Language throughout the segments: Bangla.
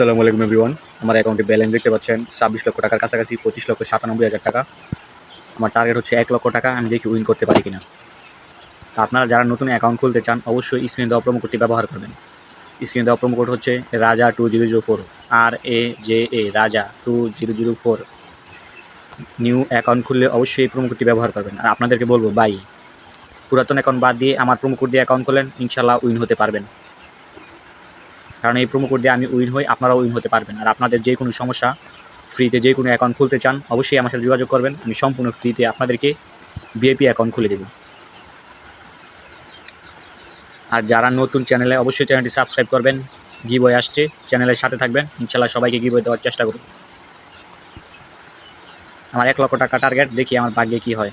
আসসালামু আলাইকুম এভরিওয়ান। আমার অ্যাকাউন্টে ব্যালেন্স দেখতে পাচ্ছেন, ছাব্বিশ লক্ষ টাকার কাছাকাছি, পঁচিশ লক্ষ সাতানব্বই হাজার টাকা। আমার টার্গেট হচ্ছে এক লক্ষ টাকা, আমি দেখি উইন করতে পারি কিনা। তা আপনারা যারা নতুন অ্যাকাউন্ট খুলতে চান, অবশ্যই স্ক্রিনে দেওয়া প্রোমো কোডটি ব্যবহার করবেন। স্ক্রিনে দেওয়া প্রোমো কোড হচ্ছে Raja two zero zero four R A J A Raja two zero zero four new account খুললে অবশ্যই এই প্রোমো কোডটি ব্যবহার করবেন। আর আপনাদেরকে বলব বাই পুরাতন অ্যাকাউন্ট বাদ দিয়ে আমার প্রোমো কোড দিয়ে অ্যাকাউন্ট খোলেন ইনশাল্লাহ উইন হতে পারবেন। কারণ এই প্রোমো কোড দিয়ে আমি উইন হই, আপনারাও উইন হতে পারবেন। আর আপনাদের যে কোনো সমস্যা ফ্রিতে যে কোনো অ্যাকাউন্ট খুলতে চান, অবশ্যই আমার সাথে যোগাযোগ করবেন। আমি সম্পূর্ণ ফ্রিতে আপনাদেরকে বিএপি অ্যাকাউন্ট খুলে দেব। আর যারা নতুন চ্যানেলে অবশ্যই চ্যানেলটি সাবস্ক্রাইব করবেন। গি গিবয় আসছে চ্যানেলের সাথে থাকবেন। ইনশাল্লাহ সবাইকে গি গিবয় দেওয়ার চেষ্টা করুন আমার এক লক্ষ টাকা টার্গেট দেখি আমার ভাগ্যে কী হয়।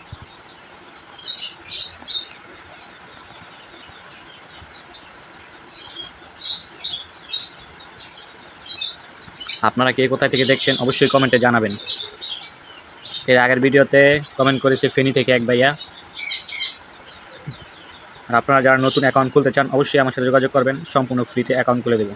আপনারা কে কোথায় থেকে দেখছেন, অবশ্যই কমেন্টে জানাবেন। এর আগের ভিডিওতে কমেন্ট করেছে ফেনি থেকে এক ভাইয়া। আর আপনারা যারা নতুন অ্যাকাউন্ট খুলতে চান, অবশ্যই আমার সাথে যোগাযোগ করবেন, সম্পূর্ণ ফ্রিতে অ্যাকাউন্ট খুলে দেবো।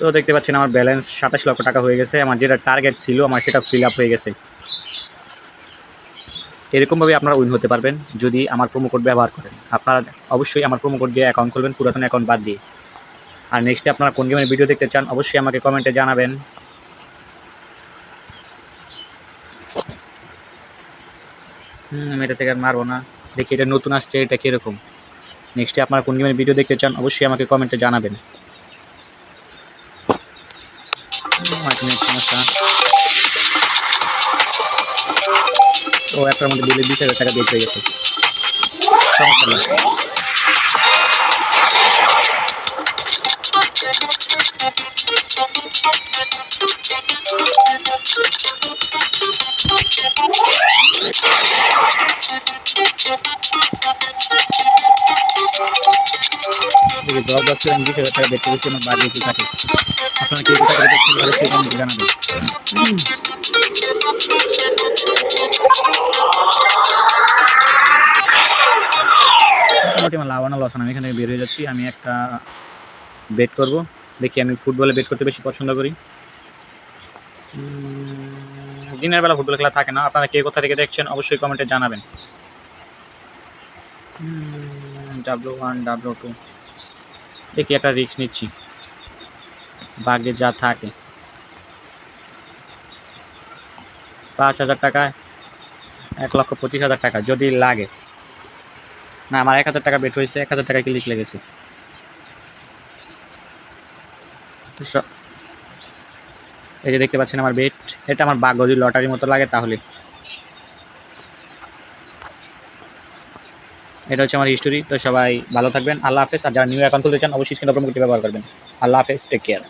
তো দেখতে পাচ্ছেন আমার ব্যালেন্স সাতাশ লক্ষ টাকা হয়ে গেছে। আমার যেটা টার্গেট ছিল, আমার সেটা ফিল আপ হয়ে গেছে। এরকমভাবে আপনারা উইন হতে পারবেন যদি আমার প্রোমো কোড ব্যবহার করেন। আপনারা অবশ্যই আমার প্রোমো কোড দিয়ে অ্যাকাউন্ট খুলবেন, পুরাতন অ্যাকাউন্ট বাদ দিয়ে। আর নেক্সটে আপনারা কোন গেমের ভিডিও দেখতে চান, অবশ্যই আমাকে কমেন্টে জানাবেন। হুম এটা থেকে আর মারবো না। দেখি এটা নতুন আসছে, এটা কীরকম? নেক্সটে আপনারা কোন গেমের ভিডিও দেখতে চান, অবশ্যই আমাকে কমেন্টে জানাবেন। পাঁচ মিনিট সমস্যা। ও একটার মধ্যে দিলে বিশ হাজার টাকা বের গেছে। সমস্যা নেই দেখি দশ দশ করে বিশ হাজার টাকা করেছি আমার বাজে কি থাকে। আপনারা কে কোথা থেকে দেখছেন কমেন্টে জানাবেন। আমি এখান থেকে বের হয়ে যাচ্ছি। আমি একটা বেট করব। দেখি আমি ফুটবলে বেট করতে বেশি পছন্দ করি। দিনের বেলা ফুটবল খেলা থাকে না। আপনারা কে কোথা থেকে দেখছেন অবশ্যই কমেন্টে জানাবেন। ডাব্লু ওয়ান ডাব্লু টু দেখি একটা রিস্ক নিচ্ছি। বাগে যা থাকে। পাঁচ হাজার টাকায় এক লক্ষ পঁচিশ হাজার টাকা যদি লাগে। না, আমার এক হাজার টাকা বেট হয়েছে, এক হাজার টাকা ক্লিক লেগেছে। এই যে দেখতে পাচ্ছেন আমার বেট এটা আমার বাঘ যদি লটারির মতো লাগে তাহলে। এটা হচ্ছে আমার হিস্টোরি তো সবাই ভালো থাকবেন, আল্লাহ হাফেজ, আর যারা নিউ অ্যাকাউন্ট খুলতে চান, অবশ্যই স্ক্রিন ব্যবহার করবেন। আল্লাহ হাফেজ টেক কেয়ার